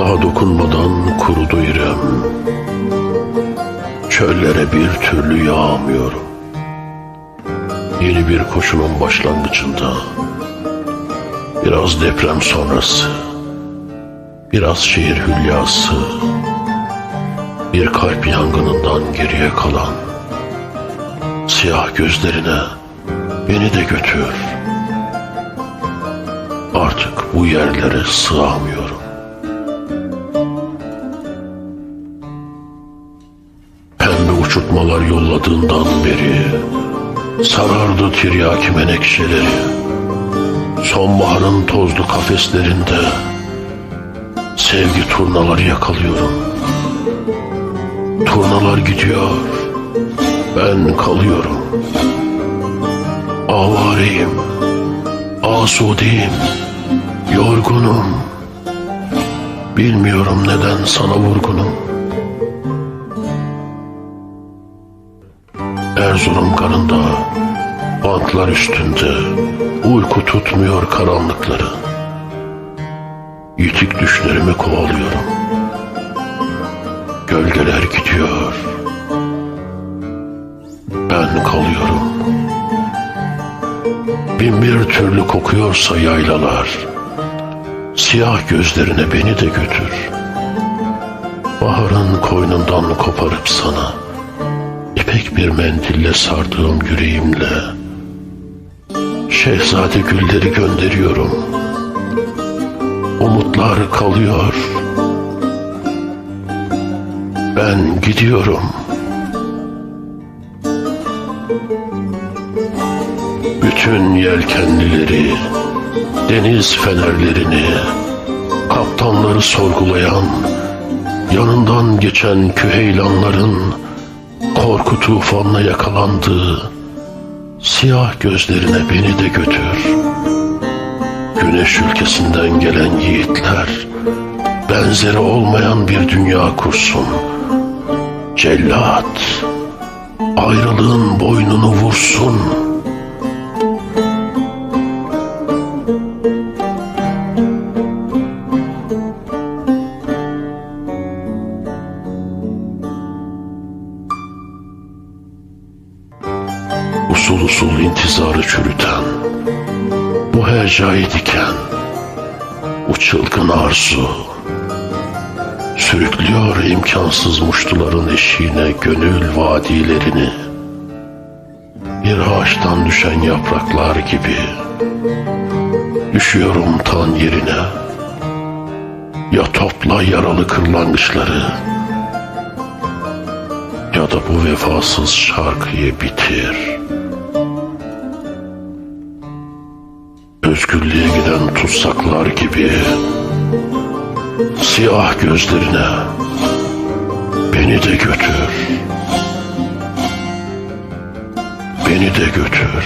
Daha dokunmadan kurudu İrem. Çöllere bir türlü yağmıyorum. Yeni bir koşunun başlangıcında. Biraz deprem sonrası. Biraz şehir hülyası. Bir kalp yangınından geriye kalan. Siyah gözlerine beni de götür. Artık bu yerlere sığamıyorum. Pembe uçurtmalar yolladığından beri sarardı tiryaki menekşeleri. Sonbaharın tozlu kafeslerinde sevgi turnaları yakalıyorum. Turnalar gidiyor, ben kalıyorum. Avareyim, asudeyim, yorgunum. Bilmiyorum neden sana vurgunum. Erzurum garında, bantlar üstünde, uyku tutmuyor karanlıkları. Yitik düşlerimi kovalıyorum. Gölgeler gidiyor. Ben kalıyorum. Bin bir türlü kokuyorsa yaylalar. Siyah gözlerine beni de götür. Baharın koynundan koparıp sana bir mendille sardığım yüreğimle şehzade gülleri gönderiyorum. Umutlar kalıyor. Ben gidiyorum. Bütün yelkenlileri, deniz fenerlerini, kaptanları sorgulayan, yanından geçen küheylanların tufanla yakalandığı siyah gözlerine beni de götür. Güneş ülkesinden gelen yiğitler benzeri olmayan bir dünya kursun. Cellat ayrılığın boynunu vursun. Usul usul intizarı çürüten, bu hecayı diken, bu çılgın arzu, sürüklüyor imkansız muştuların eşiğine gönül vadilerini. Bir ağaçtan düşen yapraklar gibi, düşüyorum tan yerine. Ya topla yaralı kırlangıçları, ya da bu vefasız şarkıyı bitir. küllüğe giden tutsaklar gibi Siyah gözlerine beni de götür. Beni de götür.